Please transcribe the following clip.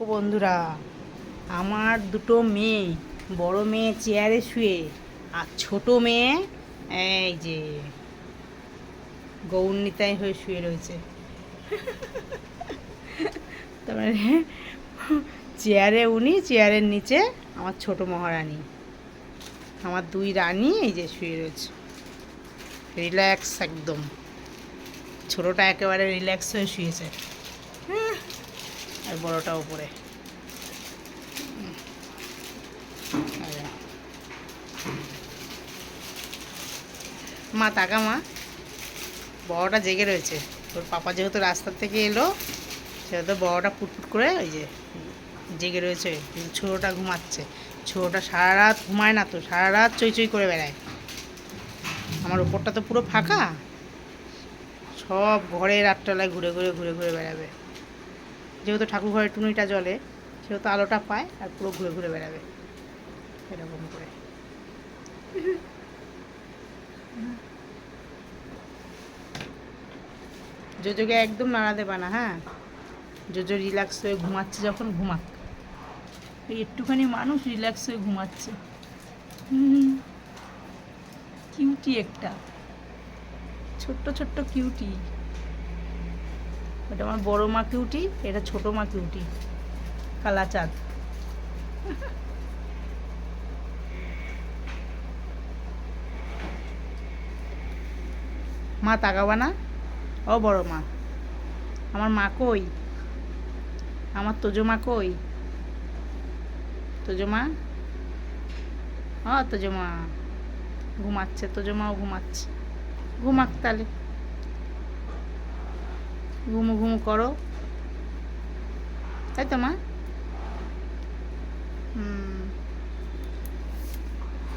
ও বন্ধুরা, আমার দুটো মেয়ে, বড় মেয়ে চেয়ারে শুয়ে আর ছোট মেয়ে এই যে গৌরনীতায় হয়ে শুয়ে রয়েছে। তারপরে চেয়ারে উনি, চেয়ারের নিচে আমার ছোট মহারানী। আমার দুই রানী এই যে শুয়ে রয়েছে। রিল্যাক্স একদম। ছোটটা একেবারে রিল্যাক্স হয়ে শুয়েছে। আর বড়টা উপরে। মা, তাকা মা। বড়টা জেগে রয়েছে। তোর পাপা যেহেতু রাস্তার থেকে এলো, সেহেতু বড়টা পুটপুট করে ওই যে জেগে রয়েছে। কিন্তু ছোটোটা ঘুমাচ্ছে। ছোটোটা সারা রাত ঘুমায় না তো, সারা রাত চই চই করে বেড়ায়। আমার ওপরটা তো পুরো ফাঁকা। সব ঘরের আটতলায় ঘুরে ঘুরে ঘুরে ঘুরে বেড়াবে। যেহেতু ঠাকুর ঘরের টুনিটা জ্বলে, সেহেতু আলোটা পায় আর পুরো ঘুরে ঘুরে বেড়াবে। এরকম করে। জোজোকে একদম নাড়া দেবা না হ্যাঁ? জোজো রিল্যাক্স হয়ে ঘুমাচ্ছে যখন, ঘুমাক। একটুখানি মানুষ রিল্যাক্স হয়ে ঘুমাচ্ছে। কিউটি একটা। ছোট্ট ছোট্ট কিউটি ওটা আমার বড় মা কিউটি এটা ছোট মা কিউটি কালাচাঁদ মা তাকাবা না? ও বড় মা। আমার মা কই? আমার তোজো মা কই? তোজো মা? ও তোজো মা। ঘুমাচ্ছে, তোজো মাও ঘুমাচ্ছে। ঘুমাক তাহলে। ঘুমো ঘুমো করো। তাই তো মা?